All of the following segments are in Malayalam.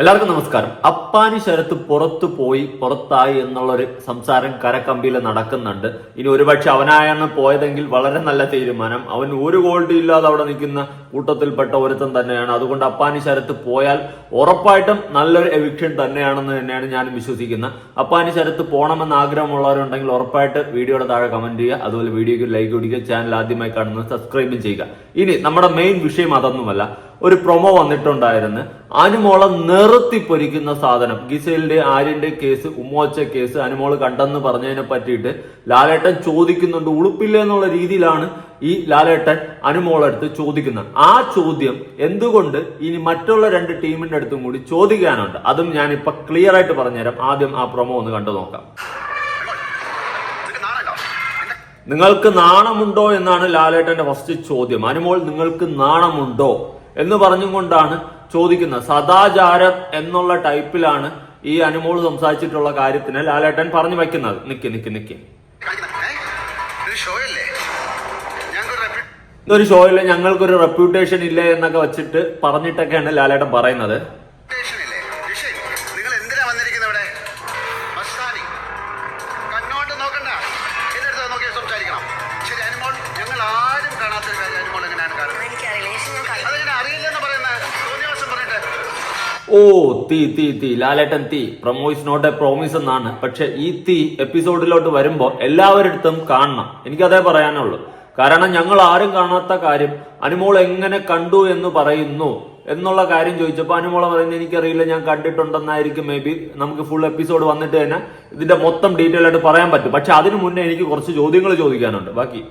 എല്ലാവർക്കും നമസ്കാരം. അപ്പാനി ശരത്ത് പുറത്തു പോയി പുറത്തായി എന്നുള്ളൊരു സംസാരം കരക്കമ്പിയിൽ നടക്കുന്നുണ്ട്. ഇനി ഒരുപക്ഷെ അവനായാണ് പോയതെങ്കിൽ വളരെ നല്ല തീരുമാനം. അവൻ ഒരു ഗോൾഡ് ഇല്ലാതെ അവിടെ നിൽക്കുന്ന കൂട്ടത്തിൽപ്പെട്ട ഒരുത്തൻ തന്നെയാണ്. അതുകൊണ്ട് അപ്പാനി ശരത്ത് പോയാൽ ഉറപ്പായിട്ടും നല്ലൊരു എവിക്ഷൻ തന്നെയാണെന്ന് തന്നെയാണ് ഞാൻ വിശ്വസിക്കുന്നത്. അപ്പാനി ശരത്ത് പോകണമെന്ന് ആഗ്രഹമുള്ളവരുണ്ടെങ്കിൽ ഉറപ്പായിട്ട് വീഡിയോയുടെ താഴെ കമന്റ് ചെയ്യുക. അതുപോലെ വീഡിയോയ്ക്ക് ലൈക്ക് കൊടുക്കുക. ചാനൽ ആദ്യമായി കാണുന്നത് സബ്സ്ക്രൈബും ചെയ്യുക. ഇനി നമ്മുടെ മെയിൻ വിഷയം അതൊന്നുമല്ല. ഒരു പ്രൊമോ വന്നിട്ടുണ്ടായിരുന്നു. അനുമോളെ നിറുത്തി പൊരിക്കുന്ന സാധനം. ഗിസേലിന്റെ ആര്യന്റെ കേസ് ഉമ്മോച്ച കേസ് അനുമോൾ കണ്ടെന്ന് പറഞ്ഞതിനെ പറ്റിയിട്ട് ലാലേട്ടൻ ചോദിക്കുന്നുണ്ട്. ഉളുപ്പില്ല എന്നുള്ള രീതിയിലാണ് ഈ ലാലേട്ടൻ അനുമോളടുത്ത് ചോദിക്കുന്നത്. ആ ചോദ്യം എന്തുകൊണ്ട് ഇനി മറ്റുള്ള രണ്ട് ടീമിന്റെ അടുത്തും കൂടി ചോദിക്കാനുണ്ട്? അതും ഞാൻ ഇപ്പൊ ക്ലിയർ ആയിട്ട് പറഞ്ഞുതരാം. ആദ്യം ആ പ്രൊമോ ഒന്ന് കണ്ടു നോക്കാം. നിങ്ങൾക്ക് നാണമുണ്ടോ എന്നാണ് ലാലേട്ടന്റെ ഫസ്റ്റ് ചോദ്യം. അനുമോൾ നിങ്ങൾക്ക് നാണമുണ്ടോ? എന്ന് പറഞ്ഞുകൊണ്ടാണ് ചോദിക്കുന്നത് സദാചാരം എന്നുള്ള ടൈപ്പിലാണ് ഈ അനുമോൾ സംസാരിച്ചിട്ടുള്ള കാര്യത്തിന് ലാലേട്ടൻ പറഞ്ഞു വെക്കുന്നത് നിക്ക് നിക്ക് നിക്ക്? ഇതൊരു ഷോ അല്ലേ? ഞങ്ങൾക്കൊരു repu- ഇതൊരു ഷോയിൽ ഞങ്ങൾക്കൊരു റെപ്യൂട്ടേഷൻ ഇല്ല എന്നൊക്കെ വെച്ചിട്ട് പറഞ്ഞിട്ടൊക്കെയാണ് ലാലേട്ടൻ പറയുന്നത് ഓ തീ തീ തീ. ലാലേട്ടൻ തീ. പ്രൊമോസ് നോട്ട് എ പ്രോമിസ് എന്നാണ്. പക്ഷെ ഈ തീ എപ്പിസോഡിലോട്ട് വരുമ്പോൾ എല്ലാവരുടെ കാണണം. എനിക്കതേ പറയാനുള്ളൂ. കാരണം ഞങ്ങൾ ആരും കാണാത്ത കാര്യം അനുമോൾ എങ്ങനെ കണ്ടു എന്ന് പറയുന്നു എന്നുള്ള കാര്യം ചോദിച്ചപ്പോൾ അനുമോളെ പറയുന്നത് എനിക്കറിയില്ല ഞാൻ കണ്ടിട്ടുണ്ടെന്നായിരിക്കും. മേ ബി നമുക്ക് ഫുൾ എപ്പിസോഡ് വന്നിട്ട് തന്നെ ഇതിന്റെ മൊത്തം ഡീറ്റെയിൽ ആയിട്ട് പറയാൻ പറ്റും. പക്ഷെ അതിനു മുന്നേ എനിക്ക് കുറച്ച് ചോദ്യങ്ങൾ ചോദിക്കാനുണ്ട്. ബാക്കി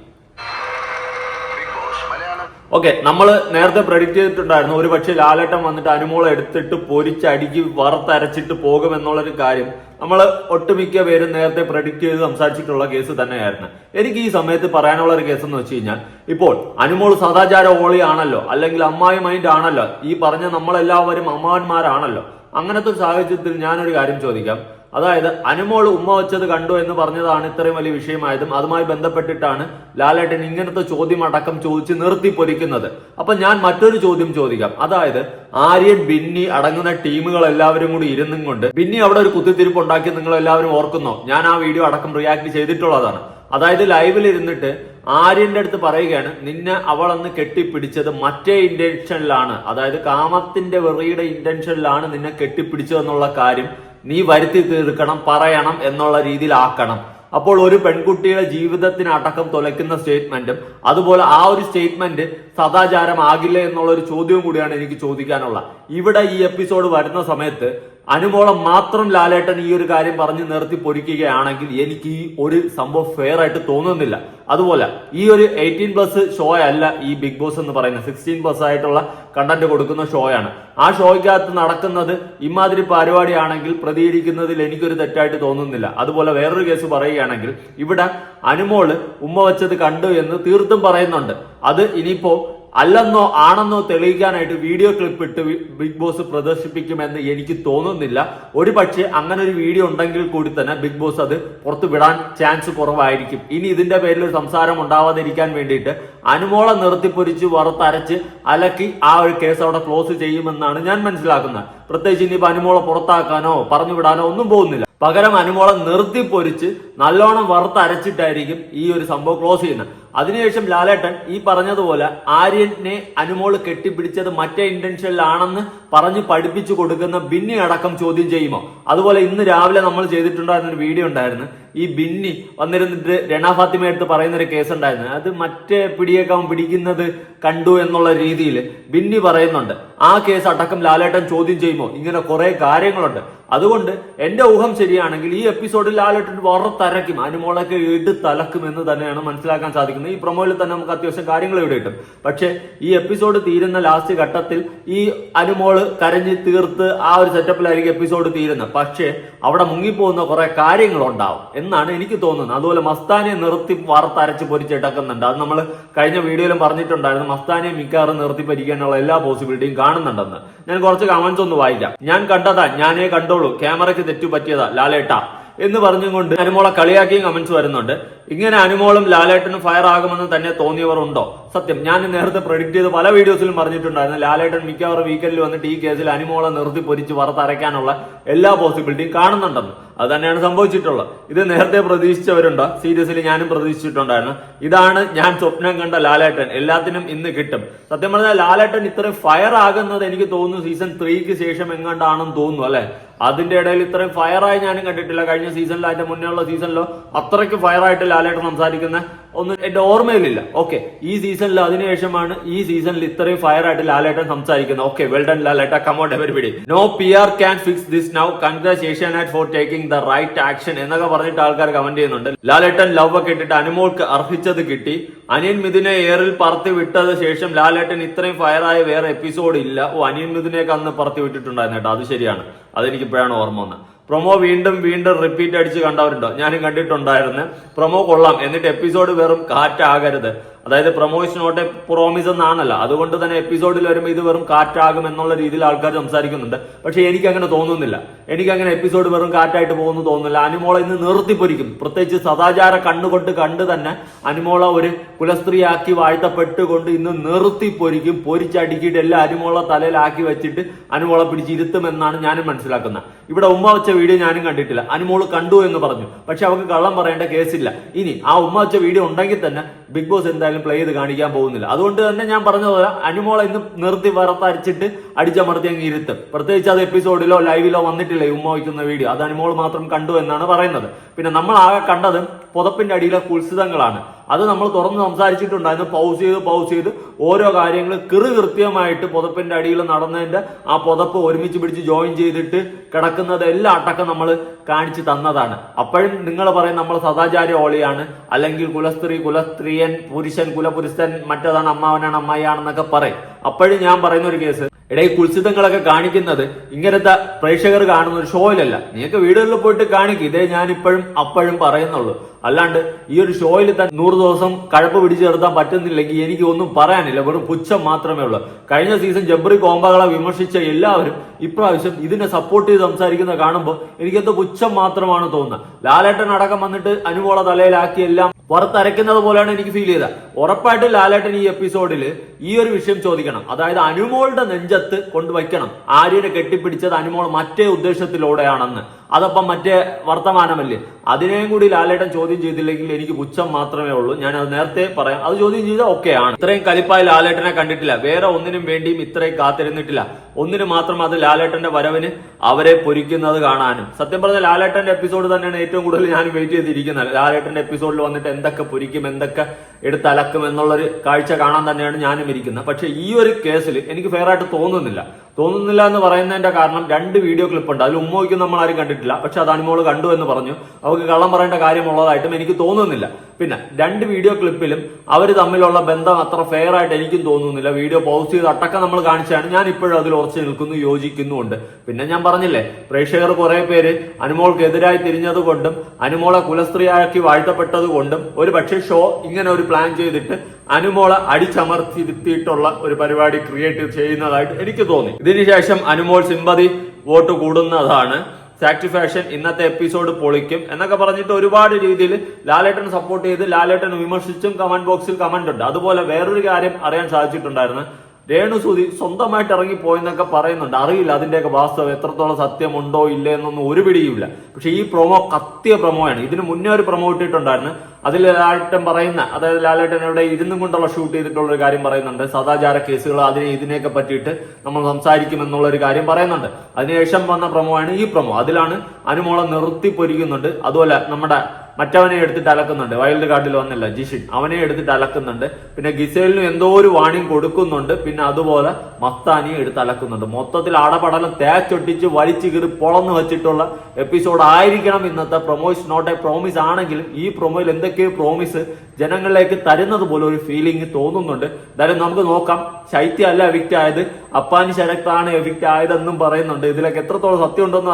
ഓക്കെ നമ്മൾ നേരത്തെ പ്രെഡിക്റ്റ് ചെയ്തിട്ടുണ്ടായിരുന്നു ഒരു പക്ഷേ ലാലേട്ടൻ വന്നിട്ട് അനുമോളം എടുത്തിട്ട് പൊരിച്ചടിക്ക് വറുത്തരച്ചിട്ട് പോകുമെന്നുള്ളൊരു കാര്യം. നമ്മൾ ഒട്ടുമിക്ക പേരും നേരത്തെ പ്രെഡിക്റ്റ് ചെയ്ത് സംസാരിച്ചിട്ടുള്ള കേസ് തന്നെയായിരുന്നു. എനിക്ക് ഈ സമയത്ത് പറയാനുള്ള ഒരു കേസ് എന്ന് വെച്ച് കഴിഞ്ഞാൽ ഇപ്പോൾ അനുമോൾ സദാചാര ഓളി ആണല്ലോ അല്ലെങ്കിൽ അമ്മായി മൈൻഡ് ആണല്ലോ ഈ പറഞ്ഞ നമ്മളെല്ലാവരും അമ്മാവന്മാരാണല്ലോ അങ്ങനത്തെ ഒരു സാഹചര്യത്തിൽ ഞാനൊരു കാര്യം ചോദിക്കാം. അതായത് അനുമോൾ ഉമ്മ വെച്ചത് കണ്ടു എന്ന് പറഞ്ഞതാണ് ഇത്രയും വലിയ വിഷയമായതും. അതുമായി ബന്ധപ്പെട്ടിട്ടാണ് ലാലേട്ടൻ ഇങ്ങനത്തെ ചോദ്യം അടക്കം ചോദിച്ച് നിർത്തി പൊരിക്കുന്നത് അപ്പൊ ഞാൻ മറ്റൊരു ചോദ്യം ചോദിക്കാം. അതായത് ആര്യൻ ബിന്നി അടങ്ങുന്ന ടീമുകൾ എല്ലാവരും കൂടി ഇരുന്നും കൊണ്ട് ബിന്നി അവിടെ ഒരു കുത്തിത്തിരിപ്പ് ഉണ്ടാക്കി നിങ്ങൾ എല്ലാവരും ഓർക്കുന്നോ? ഞാൻ ആ വീഡിയോ അടക്കം റിയാക്ട് ചെയ്തിട്ടുള്ളതാണ്. അതായത് ലൈവിൽ ഇരുന്നിട്ട് ആര്യന്റെ അടുത്ത് പറയുകയാണ് നിന്നെ അവളന്ന് കെട്ടിപ്പിടിച്ചത് മറ്റേ ഇന്റൻഷനിലാണ് അതായത് കാമത്തിന്റെ വെറിയുടെ ഇന്റൻഷനിലാണ് നിന്നെ കെട്ടിപ്പിടിച്ചതെന്നുള്ള കാര്യം നീ വരുത്തി തീർക്കണം പറയണം എന്നുള്ള രീതിയിലാക്കണം. അപ്പോൾ ഒരു പെൺകുട്ടിയുടെ ജീവിതത്തിന് അടക്കം തുലയ്ക്കുന്ന സ്റ്റേറ്റ്മെന്റും അതുപോലെ ആ ഒരു സ്റ്റേറ്റ്മെന്റ് സദാചാരമാകില്ല എന്നുള്ള ഒരു ചോദ്യവും കൂടിയാണ് എനിക്ക് ചോദിക്കാനുള്ള ഇവിടെ ഈ എപ്പിസോഡ് വരുന്ന സമയത്ത് അനുമോളം മാത്രം ലാലേട്ടൻ ഈ ഒരു കാര്യം പറഞ്ഞ് നിർത്തി പൊരിക്കുകയാണെങ്കിൽ എനിക്ക് ഈ ഒരു സംഭവം ഫെയർ ആയിട്ട് തോന്നുന്നില്ല. അതുപോലെ ഈ ഒരു എയ്റ്റീൻ പ്ലസ് ഷോ അല്ല ഈ ബിഗ് ബോസ് എന്ന് പറയുന്നത്. സിക്സ്റ്റീൻ പ്ലസ് ആയിട്ടുള്ള കണ്ടന്റ് കൊടുക്കുന്ന ഷോയാണ് ആ ഷോയ്ക്കകത്ത് നടക്കുന്നത് ഇമാതിരി പരിപാടിയാണെങ്കിൽ പ്രതികരിക്കുന്നതിൽ എനിക്കൊരു തെറ്റായിട്ട് തോന്നുന്നില്ല. അതുപോലെ വേറൊരു കേസ് പറയുകയാണെങ്കിൽ ഇവിടെ അനുമോൾ ഉമ്മ വെച്ചത് കണ്ടു എന്ന് തീർത്തും പറയുന്നുണ്ട്. അത് ഇനിയിപ്പോ അല്ലെന്നോ ആണെന്നോ തെളിയിക്കാനായിട്ട് വീഡിയോ ക്ലിപ്പ് ഇട്ട് ബിഗ് ബോസ് പ്രദർശിപ്പിക്കുമെന്ന് എനിക്ക് തോന്നുന്നില്ല. ഒരു പക്ഷേ അങ്ങനെ ഒരു വീഡിയോ ഉണ്ടെങ്കിൽ കൂടി തന്നെ ബിഗ് ബോസ് അത് പുറത്തു വിടാൻ ചാൻസ് കുറവായിരിക്കും. ഇനി ഇതിന്റെ പേരിൽ ഒരു സംസാരം ഉണ്ടാവാതിരിക്കാൻ വേണ്ടിയിട്ട് അനുമോളം നിർത്തിപ്പൊരിച്ച് വറുത്തരച്ച് അലക്കി ആ ഒരു കേസ് അവിടെ ക്ലോസ് ചെയ്യുമെന്നാണ് ഞാൻ മനസ്സിലാക്കുന്നത്. പ്രത്യേകിച്ച് ഇനിയിപ്പോ അനുമോളെ പുറത്താക്കാനോ പറഞ്ഞു വിടാനോ ഒന്നും പോകുന്നില്ല. പകരം അനുമോളം നിർത്തിപ്പൊരിച്ച് നല്ലോണം വറുത്തരച്ചിട്ടായിരിക്കും ഈ ഒരു സംഭവം ക്ലോസ് ചെയ്യുന്നത്. അതിനുശേഷം ലാലേട്ടൻ ഈ പറഞ്ഞതുപോലെ ആര്യനെ അനുമോൾ കെട്ടിപ്പിടിച്ചത് മറ്റേ ഇന്റൻഷനിലാണെന്ന് പറഞ്ഞ് പഠിപ്പിച്ചു കൊടുക്കുന്ന ബിന്നി അടക്കം ചോദ്യം ചെയ്യുമോ? അതുപോലെ ഇന്ന് രാവിലെ നമ്മൾ ചെയ്തിട്ടുണ്ടായിരുന്ന ഒരു വീഡിയോ ഉണ്ടായിരുന്നു. ഈ ബിന്നി വന്നിരുന്നിട്ട് രണ ഫാത്തിമ എടുത്ത് പറയുന്ന ഒരു കേസ് ഉണ്ടായിരുന്നു. അത് മറ്റേ പിടിയേക്കാൻ പിടിക്കുന്നത് കണ്ടു എന്നുള്ള രീതിയിൽ ബിന്നി പറയുന്നുണ്ട്. ആ കേസ് അടക്കം ലാലേട്ടൻ ചോദ്യം ചെയ്യുമോ? ഇങ്ങനെ കുറെ കാര്യങ്ങളുണ്ട്. അതുകൊണ്ട് എന്റെ ഊഹം ശരിയാണെങ്കിൽ ഈ എപ്പിസോഡിൽ ലാലേട്ടൻ വറുത്തരയ്ക്കും. അനുമോളൊക്കെ ഇട്ട് തലക്കും എന്ന് തന്നെയാണ് മനസ്സിലാക്കാൻ സാധിക്കുന്നത്. ഈ പ്രൊമോയിൽ തന്നെ നമുക്ക് അത്യാവശ്യം കാര്യങ്ങൾ ഇവിടെ കിട്ടും. പക്ഷെ ഈ എപ്പിസോഡ് തീരുന്ന ലാസ്റ്റ് ഘട്ടത്തിൽ ഈ അനുമോൾ കരഞ്ഞ് തീർത്ത് ആ ഒരു സെറ്റപ്പിലായിരിക്കും എപ്പിസോഡ് തീരുന്നത്. പക്ഷേ അവിടെ മുങ്ങിപ്പോകുന്ന കുറെ കാര്യങ്ങളുണ്ടാവും എന്നാണ് എനിക്ക് തോന്നുന്നത്. അതുപോലെ മസ്താനെ നിർത്തി വാർത്തരച്ച് പൊരിച്ചിട്ടക്കുന്നുണ്ട് അത് നമ്മൾ കഴിഞ്ഞ വീഡിയോയിലും പറഞ്ഞിട്ടുണ്ടായിരുന്നു. മസ്താനെ മിക്കാറും നിർത്തി പരിക്കാനുള്ള എല്ലാ പോസിബിലിറ്റിയും കാണുന്നുണ്ടെന്ന്. ഞാൻ കുറച്ച് കമന്റ്സ് ഒന്ന് വായിക്കാം. ഞാൻ കണ്ടതാ. ഞാനേ കണ്ടോളൂ. ക്യാമറയ്ക്ക് തെറ്റു പറ്റിയതാ ലാലേട്ട. എന്ന് പറഞ്ഞുകൊണ്ട് അനുമോളെ കളിയാക്കിയും കമന്റ്സ് വരുന്നുണ്ട്. ഇങ്ങനെ അനുമോളും ലാലേട്ടനും ഫയർ ആകുമെന്ന് തന്നെ തോന്നിയവർ ഉണ്ടോ? സത്യം. ഞാൻ നേരത്തെ പ്രൊഡിക്ട് ചെയ്ത് പല വീഡിയോസിലും പറഞ്ഞിട്ടുണ്ടായിരുന്നു. ലാലേട്ടൻ മിക്കവാറും വീക്കെൻഡിൽ വന്നിട്ട് ഈ കേസിൽ അനുമോളെ നിർത്തി പൊരിച്ച് വറുത്തരയ്ക്കാനുള്ള എല്ലാ പോസിബിലിറ്റിയും കാണുന്നുണ്ടെന്ന്. അത് തന്നെയാണ് സംഭവിച്ചിട്ടുള്ളത്. ഇത് നേരത്തെ പ്രതീക്ഷിച്ചവരുണ്ടോ? സീരിയസിൽ ഞാനും പ്രതീക്ഷിച്ചിട്ടുണ്ടായിരുന്നു. ഇതാണ് ഞാൻ സ്വപ്നം കണ്ട ലാലേട്ടൻ. എല്ലാത്തിനും ഇന്ന് കിട്ടും. സത്യം പറഞ്ഞാൽ ലാലേട്ടൻ ഇത്രയും ഫയർ ആകുന്നത് എനിക്ക് തോന്നുന്നു സീസൺ ത്രീക്ക് ശേഷം എങ്ങാണ്ടാണെന്ന് തോന്നുന്നു അല്ലെ? അതിന്റെ ഇടയിൽ ഇത്രയും ഫയറായി ഞാനും കണ്ടിട്ടില്ല. കഴിഞ്ഞ സീസണിലോ അതിന്റെ മുന്നേ ഉള്ള സീസണിലോ അത്രയ്ക്ക് ഫയറായിട്ട് ലാലേട്ടൻ സംസാരിക്കുന്ന ഒന്നും എന്റെ ഓർമ്മയിലില്ല. ഓക്കെ ഈ സീസണിൽ അതിനുശേഷമാണ് ഈ സീസണിൽ ഇത്രയും ഫയറായിട്ട് ലാലേട്ടൻ സംസാരിക്കുന്നത് ഓക്കെ വെൽ ഡൺ ലാലേട്ട കമോട്ട് everybody no P R can fix this now congrats Asianet for taking the right action എന്നൊക്കെ പറഞ്ഞിട്ട് ആൾക്കാർ കമന്റ് ചെയ്യുന്നുണ്ട്. ലാലേട്ടൻ ലവ് ഒക്കെ ഇട്ടിട്ട് അനുമോൾക്ക് അർഹിച്ചത് കിട്ടി. അനിയൻ മിഥുനെ എയറിൽ പറത്തി വിട്ടത് ശേഷം ലാലേട്ടൻ ഇത്രയും ഫയറായ വേറെ എപ്പിസോഡ് ഇല്ല. ഓ അനിയൻ മിഥുനെയൊക്കെ അന്ന് പറത്തി വിട്ടിട്ടുണ്ടായിരുന്നു കേട്ടോ. അത് ശരിയാണ്. അതെനിക്ക് ഇപ്പോഴാണ് ഓർമ്മ വന്നത്. പ്രൊമോ വീണ്ടും വീണ്ടും റിപ്പീറ്റ് അടിച്ച് കണ്ടവരുണ്ടോ? ഞാനും കണ്ടിട്ടുണ്ടായിരുന്നു. പ്രൊമോ കൊള്ളാം. എന്നിട്ട് എപ്പിസോഡ് വെറും കാറ്റാകരുത്. അതായത് പ്രൊമോഷൻ നോട്ട് പ്രോമിസ് എന്നാണല്ലോ. അതുകൊണ്ട് തന്നെ എപ്പിസോഡിൽ വരുമ്പോൾ ഇത് വെറും കാറ്റാകും എന്നുള്ള രീതിയിൽ ആൾക്കാർ സംസാരിക്കുന്നുണ്ട്. പക്ഷെ എനിക്ക് അങ്ങനെ തോന്നുന്നില്ല. എനിക്ക് അങ്ങനെ എപ്പിസോഡ് വെറും കാറ്റായിട്ട് പോകുന്നു തോന്നുന്നില്ല. അനുമോള ഇന്ന് നിർത്തിപ്പൊരിക്കും. പ്രത്യേകിച്ച് സദാചാര കണ്ണുകൊണ്ട് കണ്ട് തന്നെ അനുമോള ഒരു കുലസ്ത്രീയാക്കി വാഴ്ത്തപ്പെട്ടുകൊണ്ട് ഇന്ന് നിർത്തിപ്പൊരിക്കും. പൊരിച്ചടുക്കിയിട്ട് എല്ലാം അനുമോള തലയിലാക്കി വെച്ചിട്ട് അനുമോള പിടിച്ചിരുത്തുമെന്നാണ് ഞാനും മനസ്സിലാക്കുന്നത്. ഇവിടെ ഉമ്മ വെച്ച വീഡിയോ ഞാനും കണ്ടിട്ടില്ല. അനുമോൾ കണ്ടു എന്ന് പറഞ്ഞു. പക്ഷെ അവർക്ക് കള്ളം പറയേണ്ട കേസില്ല. ഇനി ആ ഉമ്മ വെച്ച വീഡിയോ ഉണ്ടെങ്കിൽ തന്നെ ബിഗ് ബോസ് എന്തായാലും പ്ലേ ചെയ്ത് കാണിക്കാൻ പോകുന്നില്ല. അതുകൊണ്ട് തന്നെ ഞാൻ പറഞ്ഞതുപോലെ അനുമോളെ ഇന്ന് നിർത്തി വറുത്തരച്ചിട്ട് അടിച്ചമർത്തി അങ്ങ് ഇരുത്തും. പ്രത്യേകിച്ച് അത് എപ്പിസോഡിലോ ലൈവിലോ വന്നിട്ടില്ല ഉമ്മ വയ്ക്കുന്ന വീഡിയോ അത് അനുമോൾ മാത്രം കണ്ടു എന്നാണ് പറയുന്നത്. പിന്നെ നമ്മൾ ആകെ കണ്ടത് പുതപ്പിന്റെ അടിയിലെ കുത്സിതങ്ങളാണ്. അത് നമ്മൾ തുറന്ന് സംസാരിച്ചിട്ടുണ്ടായിരുന്നു പൗസ് ചെയ്ത് പൗസ് ചെയ്ത് ഓരോ കാര്യങ്ങൾ കൃത്യമായിട്ട് പുതപ്പിന്റെ അടിയിൽ നടന്നതിന്റെ ആ പുതപ്പ് ഒരുമിച്ച് പിടിച്ച് ജോയിൻ ചെയ്തിട്ട് കിടക്കുന്നത് എല്ലാ അടക്കം നമ്മൾ കാണിച്ചു തന്നതാണ്. അപ്പോഴും നിങ്ങൾ പറയും നമ്മൾ സദാചാര്യ ഓളിയാണ്. അല്ലെങ്കിൽ കുലസ്ത്രീ കുലസ്ത്രീയൻ പുരുഷൻ കുലപുരുഷൻ മറ്റേതാണ് അമ്മാവനാണ് അമ്മായിയാണെന്നൊക്കെ പറയും. അപ്പോഴും ഞാൻ പറയുന്ന ഒരു കേസ്. ഇടയിൽ കുത്സിതങ്ങളൊക്കെ കാണിക്കുന്നത് ഇങ്ങനത്തെ പ്രേക്ഷകർ കാണുന്ന ഒരു ഷോയിലല്ല. നിങ്ങൾക്ക് വീടുകളിൽ പോയിട്ട് കാണിക്കും. ഇതേ ഞാൻ ഇപ്പോഴും അപ്പോഴും പറയുന്നുള്ളൂ. അല്ലാണ്ട് ഈ ഒരു ഷോയിൽ തന്നെ നൂറ് ദിവസം കഴപ്പ് പിടിച്ചു നിർത്താൻ പറ്റുന്നില്ലെങ്കിൽ എനിക്ക് ഒന്നും പറയാനില്ല. വെറും പുച്ഛം മാത്രമേ ഉള്ളൂ. കഴിഞ്ഞ സീസൺ ജബ്രി കോമ്പകളെ വിമർശിച്ച എല്ലാവരും ഇപ്രാവശ്യം ഇതിനെ സപ്പോർട്ട് ചെയ്ത് സംസാരിക്കുന്നത് കാണുമ്പോൾ എനിക്കെന്തോ പുച്ഛം മാത്രമാണ് തോന്നുന്നത്. ലാലേട്ടൻ അടക്കം വന്നിട്ട് അനുമോള തലയിലാക്കി എല്ലാം പുറത്തരയ്ക്കുന്നത് പോലെയാണ് എനിക്ക് ഫീൽ ചെയ്തത്. ഉറപ്പായിട്ടും ലാലേട്ടൻ ഈ എപ്പിസോഡിൽ ഈ ഒരു വിഷയം ചോദിക്കണം. അതായത് അനുമോളുടെ നെഞ്ചത്ത് കൊണ്ടുവയ്ക്കണം. ആര്യനെ കെട്ടിപ്പിടിച്ചത് അനുമോൾ മറ്റേ ഉദ്ദേശത്തിലൂടെയാണെന്ന്. അതപ്പം മറ്റേ വർത്തമാനമല്ലേ? അതിനെയും കൂടി ലാലേട്ടൻ ചോദ്യം ചെയ്തില്ലെങ്കിൽ എനിക്ക് പുച്ഛം മാത്രമേ ഉള്ളൂ. ഞാൻ അത് നേരത്തെ പറയാം. അത് ചോദ്യം ചെയ്താൽ ഓക്കെ ആണ്. ഇത്രയും കലിപ്പായ ലാലേട്ടനെ കണ്ടിട്ടില്ല. വേറെ ഒന്നിനും വേണ്ടിയും ഇത്രയും കാത്തിരുന്നിട്ടില്ല. ഒന്നിനു മാത്രം അത് ലാലേട്ടന്റെ വരവിന് അവരെ പൊരിക്കുന്നത് കാണാനും. സത്യം പറഞ്ഞ ലാലേട്ടന്റെ എപ്പിസോഡ് തന്നെയാണ് ഏറ്റവും കൂടുതൽ ഞാൻ വെയിറ്റ് ചെയ്തിരിക്കുന്നത്. ലാലേട്ടന്റെ എപ്പിസോഡിൽ വന്നിട്ട് എന്തൊക്കെ പൊരിക്കും എന്തൊക്കെ എടുത്തലക്കും എന്നുള്ളൊരു കാഴ്ച കാണാൻ തന്നെയാണ് ഞാനും ഇരിക്കുന്നത്. പക്ഷെ ഈ ഒരു കേസിൽ എനിക്ക് ഫെയർ ആയിട്ട് തോന്നുന്നില്ല. തോന്നുന്നില്ല എന്ന് പറയുന്നതിന്റെ കാരണം രണ്ട് വീഡിയോ ക്ലിപ്പ് ഉണ്ട്. അതിൽ ഉമ്മയ്ക്കും നമ്മൾ ആരും കണ്ടിട്ടില്ല. പക്ഷെ അത് അനുമോൾ കണ്ടു എന്ന് പറഞ്ഞു. അവർക്ക് കള്ളം പറയേണ്ട കാര്യമുള്ളതായിട്ടും എനിക്ക് തോന്നുന്നില്ല. പിന്നെ രണ്ട് വീഡിയോ ക്ലിപ്പിലും അവർ തമ്മിലുള്ള ബന്ധം അത്ര ഫെയർ ആയിട്ട് എനിക്കും തോന്നുന്നില്ല. വീഡിയോ പൗസ് ചെയ്ത് അടക്കം നമ്മൾ കാണിച്ചാണ്. ഞാൻ ഇപ്പോഴും അതിൽ ഉറച്ചു നിൽക്കുന്നു യോജിക്കുന്നുണ്ട് പിന്നെ ഞാൻ പറഞ്ഞില്ലേ പ്രേക്ഷകർ കുറെ പേര് അനുമോൾക്കെതിരായി തിരിഞ്ഞത് കൊണ്ടും അനുമോളെ കുലസ്ത്രീയാക്കി വാഴ്ത്തപ്പെട്ടത് കൊണ്ടും ഒരു പക്ഷേ ഷോ ഇങ്ങനെ ഒരു പ്ലാൻ ചെയ്തിട്ട് അനുമോളെ അടിച്ചമർത്തിയിട്ടുള്ള ഒരു പരിപാടി ക്രിയേറ്റ് ചെയ്യുന്നതായിട്ട് എനിക്ക് തോന്നി. ഇതിനുശേഷം അനുമോൾ സിമ്പതി വോട്ട് കൂടുന്നതാണ്. സാറ്റിസ്ഫാക്ഷൻ ഇന്നത്തെ എപ്പിസോഡ് പൊളിക്കും എന്നൊക്കെ പറഞ്ഞിട്ട് ഒരുപാട് രീതിയിൽ ലാലേട്ടൻ സപ്പോർട്ട് ചെയ്ത് ലാലേട്ടൻ വിമർശിച്ചും കമന്റ് ബോക്സിൽ കമന്റ് ഉണ്ട്. അതുപോലെ വേറൊരു കാര്യം അറിയാൻ സാധിച്ചിട്ടുണ്ടായിരുന്നു. രേണു സുധി സ്വന്തമായിട്ട് ഇറങ്ങി പോയെന്നൊക്കെ പറയുന്നുണ്ട്. അറിയില്ല അതിന്റെയൊക്കെ വാസ്തവം എത്രത്തോളം സത്യമുണ്ടോ ഇല്ലേ എന്നൊന്നും ഒരു പിടിയുമില്ല. പക്ഷെ ഈ പ്രൊമോ കത്തിയ പ്രൊമോയാണ് ഇതിന് മുന്നേ ഒരു പ്രൊമോ ഇട്ടിട്ടുണ്ടായിരുന്നു. അതിൽ ലാലേട്ടൻ പറയുന്ന അതായത് ലാലേട്ടൻ അവിടെ ഇരുന്നും കൊണ്ടുള്ള ഷൂട്ട് ചെയ്തിട്ടുള്ള ഒരു കാര്യം പറയുന്നുണ്ട്. സദാചാര കേസുകൾ അതിനെ ഇതിനെയൊക്കെ പറ്റിയിട്ട് നമ്മൾ സംസാരിക്കുമെന്നുള്ള ഒരു കാര്യം പറയുന്നുണ്ട്. അതിനുശേഷം വന്ന പ്രമോ ആണ് ഈ പ്രമോ. അതിലാണ് അനുമോളം നിർത്തി പൊരിക്കുന്നുണ്ട്. അതുപോലെ നമ്മുടെ മറ്റവനെ എടുത്തിട്ട് അലക്കുന്നുണ്ട്. വൈൽഡ് കാർഡിൽ വന്നില്ല. ജിഷിൻ അവനെ എടുത്തിട്ട് അലക്കുന്നുണ്ട്. പിന്നെ ഗിസേലിനും എന്തോ ഒരു വാണിംഗ് കൊടുക്കുന്നുണ്ട്. പിന്നെ അതുപോലെ മസ്താനിയെ എടുത്ത് അലക്കുന്നുണ്ട്. മൊത്തത്തിൽ ആടപടലം തേച്ചൊട്ടിച്ച് വലിച്ചു കീറി പൊളന്ന് വെച്ചിട്ടുള്ള എപ്പിസോഡ് ആയിരിക്കണം ഇന്നത്തെ പ്രൊമോസ് നോട്ട് എ പ്രോമിസ് ആണെങ്കിലും ഈ പ്രൊമോയിൽ എന്തൊക്കെയോ പ്രോമിസ് ജനങ്ങളിലേക്ക് തരുന്നത് പോലെ ഒരു ഫീലിംഗ് തോന്നുന്നുണ്ട്. എന്തായാലും നമുക്ക് നോക്കാം. ശൈത്യ അല്ല വിക്റ്റ് ആയത്. അപ്പാനി ശരത്താണ് എഫിക്റ്റ് ആയതെന്നും പറയുന്നുണ്ട്. ഇതിലൊക്കെ എത്രത്തോളം സത്യം ഉണ്ടെന്നും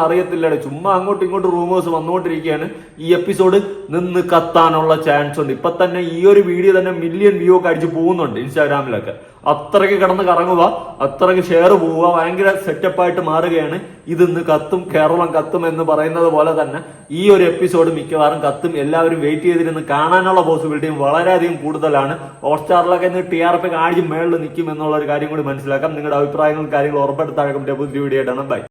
ചുമ്മാ അങ്ങോട്ടും ഇങ്ങോട്ടും റൂമേഴ്സ് വന്നുകൊണ്ടിരിക്കുകയാണ്. ഈ എപ്പിസോഡ് നിന്ന് കത്താനുള്ള ചാൻസ് ഉണ്ട്. ഇപ്പൊ തന്നെ ഈ ഒരു വീഡിയോ തന്നെ മില്യൺ വ്യൂ ഒക്കെ അടിച്ച് പോകുന്നുണ്ട് ഇൻസ്റ്റാഗ്രാമിലൊക്കെ. അത്രയ്ക്ക് കിടന്ന് കറങ്ങുക അത്രയ്ക്ക് ഷെയർ പോവുക ഭയങ്കര സെറ്റപ്പായിട്ട് മാറുകയാണ്. ഇതിന്ന് കത്തും കേരളം കത്തും എന്ന് പറയുന്നത് പോലെ തന്നെ ഈ ഒരു എപ്പിസോഡ് മിക്കവാറും കത്തും എല്ലാവരും വെയിറ്റ് ചെയ്തിരുന്ന് കാണാനുള്ള പോസിബിലിറ്റിയും വളരെയധികം കൂടുതലാണ്. ഹോട്ട്സ്റ്റാറിലൊക്കെ ഇന്ന് ടി ആർ പി കാണിച്ച് മേളിൽ നിൽക്കും എന്നുള്ള ഒരു കാര്യം കൂടി മനസ്സിലാക്കാം. നിങ്ങളുടെ അഭിപ്രായങ്ങളും കാര്യങ്ങളും ഉറപ്പെടുത്താഴക്കും ഡെബുദ്ധി വീഡിയോ ഇടണം ബൈ